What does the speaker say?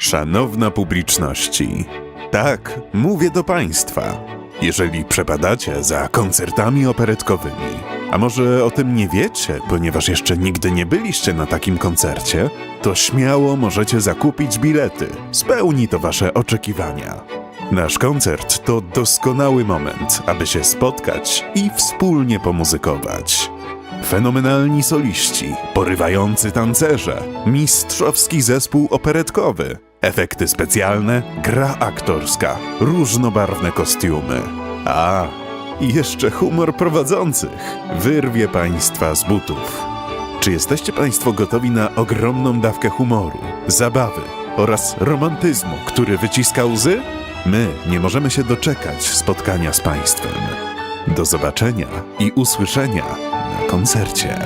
Szanowna publiczności, tak, mówię do Państwa. Jeżeli przepadacie za koncertami operetkowymi, a może o tym nie wiecie, ponieważ jeszcze nigdy nie byliście na takim koncercie, to śmiało możecie zakupić bilety. Spełni to Wasze oczekiwania. Nasz koncert to doskonały moment, aby się spotkać i wspólnie pomuzykować. Fenomenalni soliści, porywający tancerze, mistrzowski zespół operetkowy, efekty specjalne, gra aktorska, różnobarwne kostiumy. A, i jeszcze humor prowadzących wyrwie Państwa z butów. Czy jesteście Państwo gotowi na ogromną dawkę humoru, zabawy oraz romantyzmu, który wyciska łzy? My nie możemy się doczekać spotkania z Państwem. Do zobaczenia i usłyszenia koncercie.